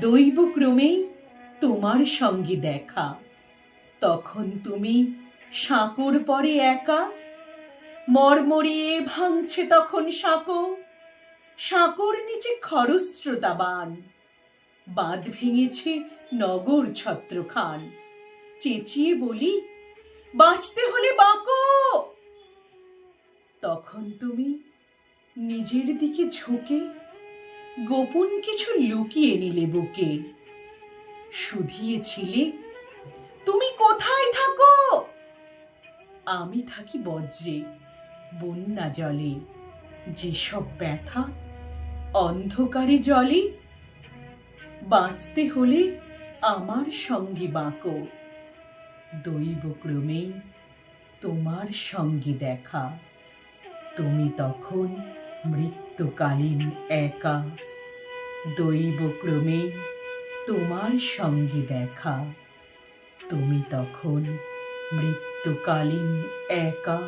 দৈব ক্রমেই তোমার সঙ্গে দেখা। তখন তুমি সাঁকোর পরে একা, মরমরিয়ে ভাঙছে তখন সাঁকো, সাঁকোর নিচে খরস্রোতাবান বাঁধ ভেঙেছে নগর ছত্রখান। চেঁচিয়ে বলি, বাঁচতে হলে বাঁকো! তখন তুমি নিজের দিকে ঝুঁকে গোপন কিছু লুকিয়ে নিলে বুকে। শুধিয়েছিলে, তুমি কোথায় থাকো? আমি থাকি বজ্রে, বন্যা জলে। যেসব ব্যথা অন্ধকারে জলে, বাঁচতে হলে আমার সঙ্গে বাঁকো। দৈব ক্রমেই তোমার সঙ্গে দেখা। তুমি তখন মৃত্যুকালীন একা। দৈবক্রমে তোমার সঙ্গে দেখা। তুমি তখন মৃত্যুকালীন একা।